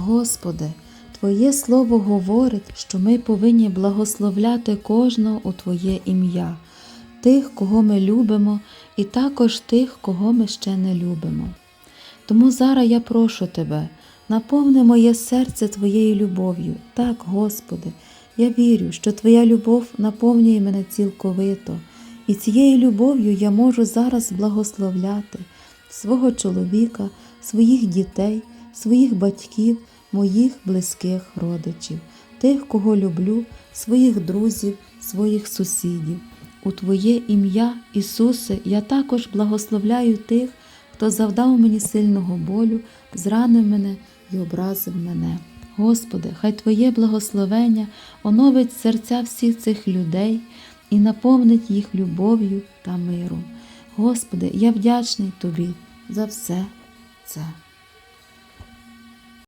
Господи, Твоє Слово говорить, що ми повинні благословляти кожного у Твоє ім'я, тих, кого ми любимо, і також тих, кого ми ще не любимо. Тому зараз я прошу Тебе, наповни моє серце Твоєю любов'ю. Так, Господи, я вірю, що Твоя любов наповнює мене цілковито, і цією любов'ю я можу зараз благословляти свого чоловіка, своїх дітей, своїх батьків, моїх близьких родичів, тих, кого люблю, своїх друзів, своїх сусідів. У Твоє ім'я, Ісусе, я також благословляю тих, хто завдав мені сильного болю, зранив мене і образив мене. Господи, хай Твоє благословення оновить серця всіх цих людей і наповнить їх любов'ю та миром. Господи, я вдячний Тобі за все це.